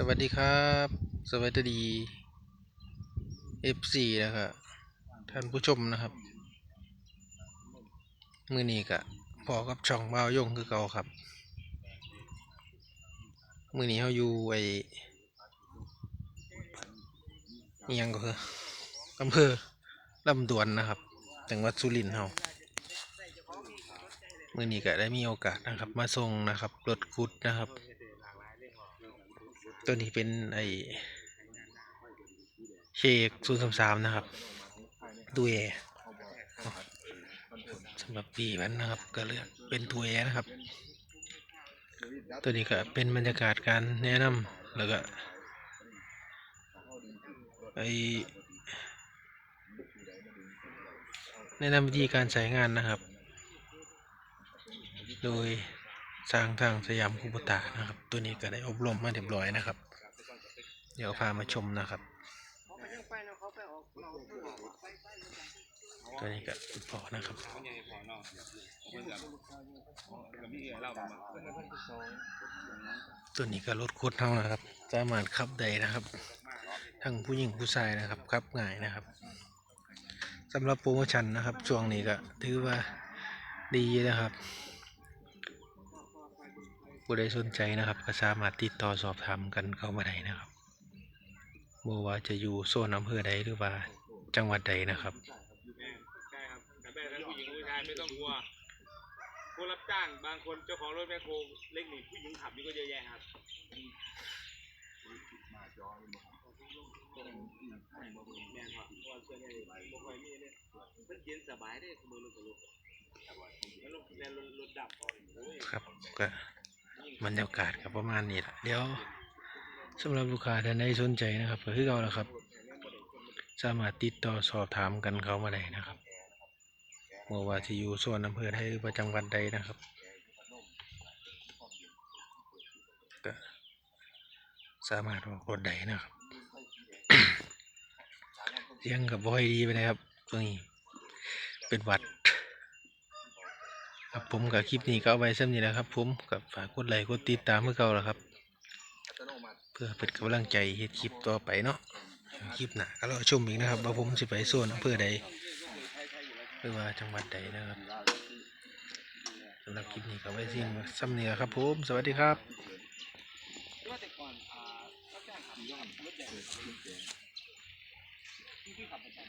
สวัสดีครับ สวัสดี FC นะครับท่านผู้ชมนะครับ มือนี้กะพอกับช่องบ่าวยงคือเก่าครับ มือนี้เขาอยู่ไอยังก็คืออำเภอลำดวนนะครับ จังหวัดสุรินทร์เฮามือนี้ก็ได้มีโอกาสนะครับ มาส่งนะครับรถกุดนะครับ ตัวนี้เป็นไอเชกศูนย์สามสามนะครับตัวเอสำหรับปีมันนะครับ ก็เลือกเป็นตัวเอนะครับ ตัวนี้ก็เป็นบรรยากาศการแนะนำแล้วก็ไอแนะนำวิธีการใช้งานนะครับ โดย สร้างทางสยามคูบุตานะครับ ตัวนี้ก็ได้อบรมมาเรียบร้อยนะครับ เดี๋ยวพามาชมนะครับ ตัวนี้ก็พอนะครับตัวนี้ก็รถคุดเท่านะครับ สามารถขับได้นะครับ ทั้งผู้หญิงผู้ชายนะครับขับง่ายนะครับสำหรับโปรโมชั่นนะครับ ช่วงนี้ก็ถือว่าดีนะครับ ผู้ใดสนใจนะครับก็สามารถติดต่อสอบถามกันเข้ามาได้นะครับบ่ว่าจะอยู่โซนอำเภอใดหรือว่าจังหวัดใดนะครับ ใช่ครับแต่แม่ทั้งผู้หญิงผู้ชายไม่ต้องกลัวผู้รับจ้างบางคนเจ้าของรถแมคโครเล็กนี่ผู้หญิงขับนี่ก็เยอะแยะครับแม่นครับเพราะว่าส่วนใหญ่บ่ค่อยมีเนี่ยเพิ่นเย็นสบายเด้มือรถกับรถแล้วรถแม่นรถรถดับก่อนโอ้ย ครับก็ บรรยากาศก็ประมาณนี้แหละเดี๋ยวสำหรับลูกค้าท่านใดสนใจนะครับก็คือเราละครับ สามารถติดต่อสอบถามกันเขามาได้นะครับเมื่อว่าที่อยู่ส่วนอำเภอใดหรือว่าจังหวัดใดนะครับก็สามารถออกรถได้นะครับเสียงกับบอยดีไปเลยครับตรงนี้เป็นวัด ครับผมกับคลิปนี้ก็เอาไว้ซ้ำนี้แหละครับผมกับฝากกดไลค์กดติดตามเมื่อเก่าแล้วครับ เพื่อเป็นกำลังใจเฮ็ดคลิปต่อไปเนาะคลิปหน้าก็รอชมอีกนะครับว่าผมสิไปส่วนอำเภอใดหรือว่าจังหวัดใดนะครับสำหรับคลิปนี้ก็ไว้สิ้นซ้ำนี้แหละครับผมสวัสดีครับที่ขับประจำ